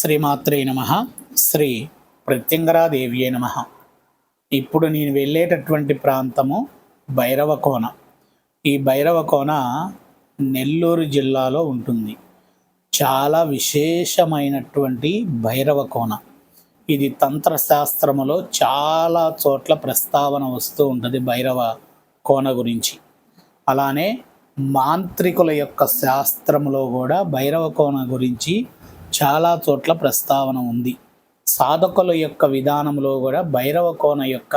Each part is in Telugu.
శ్రీమాత్రే నమ. శ్రీ ప్రత్యంగరాదేవియే నమ. ఇప్పుడు నేను వెళ్ళేటటువంటి ప్రాంతము భైరవకోన ఈ భైరవకోన నెల్లూరు జిల్లాలో ఉంటుంది. చాలా విశేషమైనటువంటి భైరవకోన ఇది తంత్రశాస్త్రములో చాలా చోట్ల ప్రస్తావన వస్తూ ఉంటుంది భైరవ కోన గురించి. అలానే మాంత్రికుల యొక్క శాస్త్రములో కూడా భైరవ కోన గురించి చాలా చోట్ల ప్రస్తావన ఉంది. సాధకుల యొక్క విధానంలో కూడా భైరవ కోణ యొక్క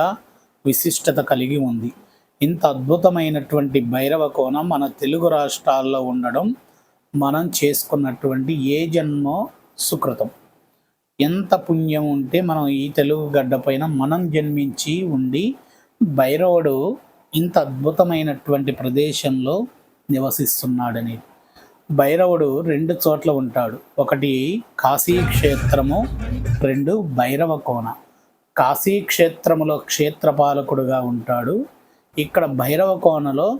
విశిష్టత కలిగి ఉంది. ఇంత అద్భుతమైనటువంటి భైరవ కోణం మన తెలుగు రాష్ట్రాల్లో ఉండడం మనం చేసుకున్నటువంటి ఏ జన్మో సుకృతం. ఎంత పుణ్యం ఉంటే మనం ఈ తెలుగు గడ్డ పైన మనం జన్మించి ఉండి భైరవుడు ఇంత అద్భుతమైనటువంటి ప్రదేశంలో నివసిస్తున్నాడని భైరవుడు రెండు చోట్ల ఉంటాడు. ఒకటి కాశీ క్షేత్రము రెండు భైరవ కోన. కాశీ క్షేత్రములో క్షేత్రపాలకుడుగా ఉంటాడు. ఇక్కడ భైరవ కోనలో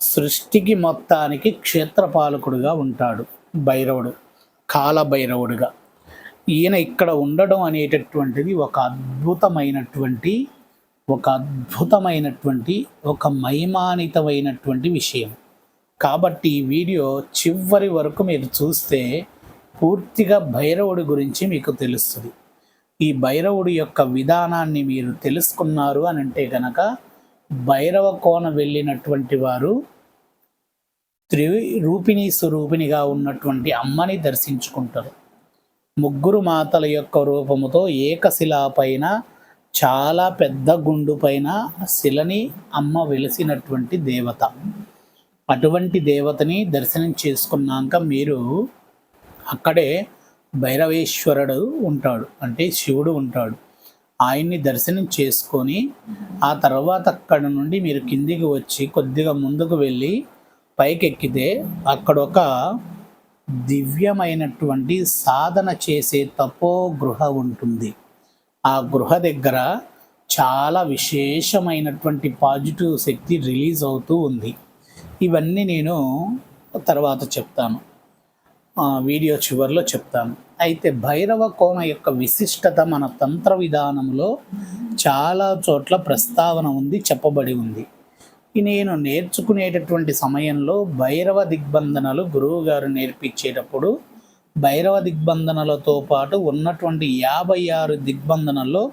సృష్టికి మొత్తానికి క్షేత్రపాలకుడుగా ఉంటాడు భైరవుడు కాలభైరవుడుగా ఈయన ఇక్కడ ఉండడం అనేటటువంటిది ఒక అద్భుతమైనటువంటి ఒక అద్భుతమైనటువంటి ఒక మహిమానితమైనటువంటి విషయం. కాబట్టి ఈ వీడియో చివరి వరకు మీరు చూస్తే పూర్తిగా భైరవుడి గురించి మీకు తెలుస్తుంది. ఈ భైరవుడి యొక్క విధానాన్ని మీరు తెలుసుకున్నారు అని అంటే కనుక భైరవ కోన వెళ్ళినటువంటి వారు త్రివి రూపిణి స్వరూపిణిగా ఉన్నటువంటి అమ్మని దర్శించుకుంటారు. ముగ్గురు మాతల యొక్క రూపముతో ఏకశిలా పైన చాలా పెద్ద గుండు పైన శిలని అమ్మ వెలిసినటువంటి దేవత. అటువంటి దేవతని దర్శనం చేసుకున్నాక మీరు అక్కడే భైరవేశ్వరుడు ఉంటాడు. అంటే శివుడు ఉంటాడు. ఆయన్ని దర్శనం చేసుకొని ఆ తర్వాత అక్కడ నుండి మీరు కిందికి వచ్చి కొద్దిగా ముందుకు వెళ్ళి పైకెక్కితే అక్కడ ఒక దివ్యమైనటువంటి సాధన చేసే తపో గృహ ఉంటుంది. ఆ గృహ దగ్గర చాలా విశేషమైనటువంటి పాజిటివ్ శక్తి రిలీజ్ అవుతూ ఉంది. ఇవన్నీ నేను తర్వాత చెప్తాను. వీడియో చివరిలో చెప్తాను. అయితే భైరవ కోన యొక్క విశిష్టత మన తంత్ర విధానంలో చాలా చోట్ల ప్రస్తావన ఉంది చెప్పబడి ఉంది. నేను నేర్చుకునేటటువంటి సమయంలో భైరవ దిగ్బంధనలు గురువు గారు నేర్పించేటప్పుడు భైరవ దిగ్బంధనలతో పాటు ఉన్నటువంటి యాభై ఆరు దిగ్బంధనల్లో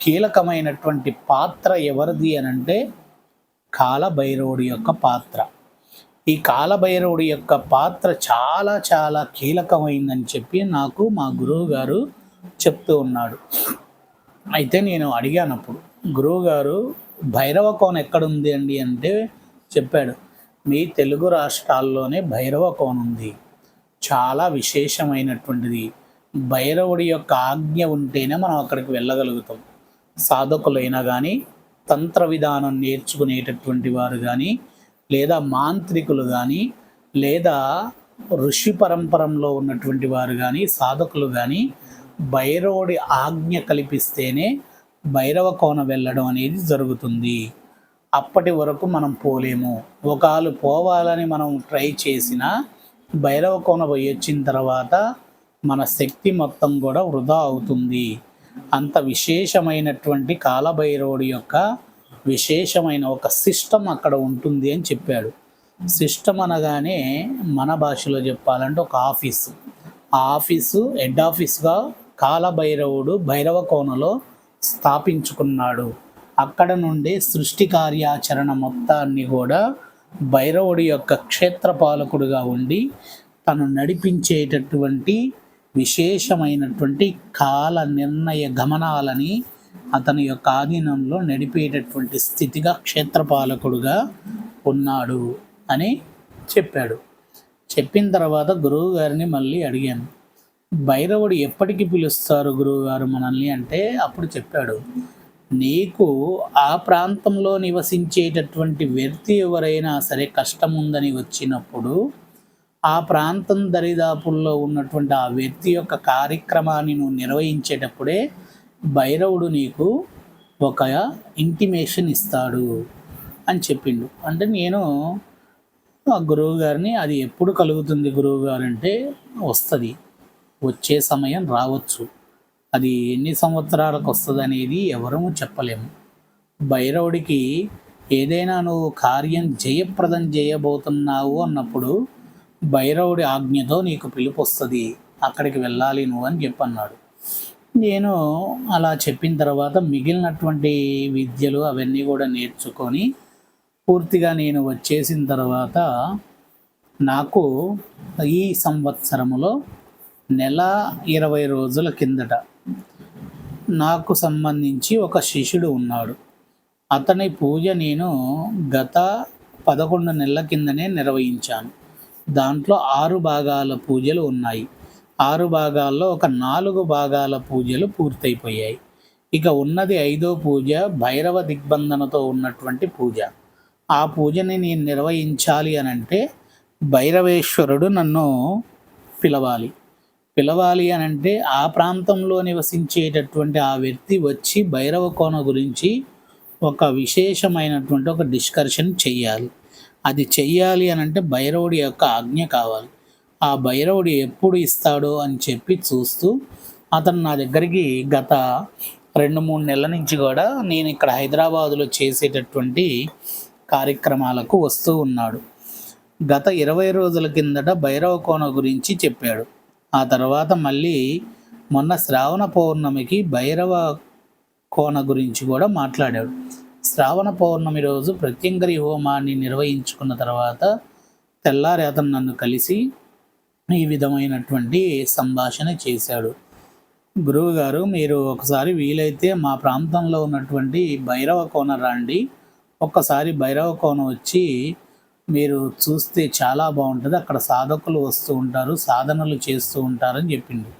కీలకమైనటువంటి పాత్ర ఎవరిది అని అంటే కాలభైరవుడి యొక్క పాత్ర. ఈ కాలభైరవుడి యొక్క పాత్ర చాలా చాలా కీలకమైందని చెప్పి నాకు మా గురువు గారు చెప్తూ ఉన్నాడు. అయితే నేను అడిగానప్పుడు గురువు గారు భైరవ కోన ఎక్కడుంది అండి? అంటే చెప్పాడు మీ తెలుగు రాష్ట్రాల్లోనే భైరవ కోన ఉంది. చాలా విశేషమైనటువంటిది. భైరవుడి యొక్క ఆజ్ఞ ఉంటేనే మనం అక్కడికి వెళ్ళగలుగుతాం. సాధకులైనా కానీ తంత్ర విధానం నేర్చుకునేటటువంటి వారు కానీ లేదా మాంత్రికులు కానీ లేదా ఋషి పరంపరంలో ఉన్నటువంటి వారు కానీ సాధకులు కానీ భైరవుడి ఆజ్ఞ కల్పిస్తేనే భైరవ కోన వెళ్ళడం అనేది జరుగుతుంది. అప్పటి వరకు మనం పోలేము. ఒకళ్ళు పోవాలని మనం ట్రై చేసినా భైరవ కోన పోయి వచ్చిన తర్వాత మన శక్తి మొత్తం కూడా వృధా అవుతుంది. అంత విశేషమైనటువంటి కాలభైరవుడి యొక్క విశేషమైన ఒక సిస్టమ్ అక్కడ ఉంటుంది అని చెప్పాడు. సిస్టమ్ అనగానే మన భాషలో చెప్పాలంటే ఒక ఆఫీసు. ఆ ఆఫీసు హెడ్ ఆఫీస్గా కాలభైరవుడు భైరవ కోనలో స్థాపించుకున్నాడు. అక్కడ నుండి సృష్టి కార్యాచరణ మొత్తాన్ని కూడా భైరవుడి యొక్క క్షేత్రపాలకుడుగా ఉండి తను నడిపించేటటువంటి విశేషమైనటువంటి కాల నిర్ణయ గమనాలని అతని యొక్క ఆధీనంలో నడిపేటటువంటి స్థితిగా క్షేత్రపాలకుడుగా ఉన్నాడు అని చెప్పాడు. చెప్పిన తర్వాత గురువు గారిని మళ్ళీ అడిగాను. భైరవుడు ఎప్పటికి పిలుస్తారు గురువుగారు మనల్ని అంటే అప్పుడు చెప్పాడు. నీకు ఆ ప్రాంతంలో నివసించేటటువంటి వ్యక్తి ఎవరైనా సరే కష్టం ఉందని వచ్చినప్పుడు ఆ ప్రాంతం దరిదాపుల్లో ఉన్నటువంటి ఆ వ్యక్తి యొక్క కార్యక్రమాన్ని నువ్వు నిర్వహించేటప్పుడే భైరవుడు నీకు ఒక ఇంటిమేషన్ ఇస్తాడు అని చెప్పిండు. అంటే నేను ఆ గురువు గారిని అది ఎప్పుడు కలుగుతుంది గురువు గారు అంటే వస్తుంది. వచ్చే సమయం రావచ్చు. అది ఎన్ని సంవత్సరాలకు వస్తుంది అనేది ఎవరూ చెప్పలేము. భైరవుడికి ఏదైనా నువ్వు కార్యం జయప్రదం చేయబోతున్నావు అన్నప్పుడు భైరవుడి ఆజ్ఞతో నీకు పిలుపు వస్తుంది. అక్కడికి వెళ్ళాలి నువ్వు అని చెప్పన్నాడు. నేను అలా చెప్పిన తర్వాత మిగిలినటువంటి విద్యలు అవన్నీ కూడా నేర్చుకొని పూర్తిగా నేను వచ్చేసిన తర్వాత నాకు ఈ సంవత్సరములో నెల ఇరవై రోజుల కిందట నాకు సంబంధించి ఒక శిష్యుడు ఉన్నాడు. అతని పూజ నేను గత పదకొండు నెలల కిందనే నిర్వహించాను. దాంట్లో ఆరు భాగాల పూజలు ఉన్నాయి. ఆరు భాగాల్లో ఒక నాలుగు భాగాల పూజలు పూర్తయిపోయాయి. ఇక ఉన్నది ఐదో పూజ భైరవ దిగ్బంధనతో ఉన్నటువంటి పూజ. ఆ పూజని నేను నిర్వహించాలి అని అంటే భైరవేశ్వరుడు నన్ను పిలవాలి. పిలవాలి అని అంటే ఆ ప్రాంతంలో నివసించేటటువంటి ఆ వ్యక్తి వచ్చి భైరవ కోన గురించి ఒక విశేషమైనటువంటి ఒక డిస్కషన్ చెయ్యాలి. అది చెయ్యాలి అని అంటే భైరవుడి యొక్క ఆజ్ఞ కావాలి. ఆ భైరవుడు ఎప్పుడు ఇస్తాడో అని చెప్పి చూస్తూ అతను నా దగ్గరికి గత రెండు మూడు నెలల నుంచి కూడా నేను ఇక్కడ హైదరాబాదులో చేసేటటువంటి కార్యక్రమాలకు వస్తూ ఉన్నాడు. గత ఇరవై రోజుల కిందట భైరవ కోన గురించి చెప్పాడు. ఆ తర్వాత మళ్ళీ మొన్న శ్రావణ పౌర్ణమికి భైరవ కోన గురించి కూడా మాట్లాడాడు. శ్రావణ పౌర్ణమి రోజు ప్రత్యంగరి హోమాన్ని నిర్వహించుకున్న తర్వాత తెల్లారి అతను నన్ను కలిసి ఈ విధమైనటువంటి సంభాషణ చేశాడు. గురువుగారు మీరు ఒకసారి వీలైతే మా ప్రాంతంలో ఉన్నటువంటి భైరవ కోన రండి. ఒక్కసారి భైరవ కోన వచ్చి మీరు చూస్తే చాలా బాగుంటుంది. అక్కడ సాధకులు వస్తూ ఉంటారు సాధనలు చేస్తూ ఉంటారని చెప్పింది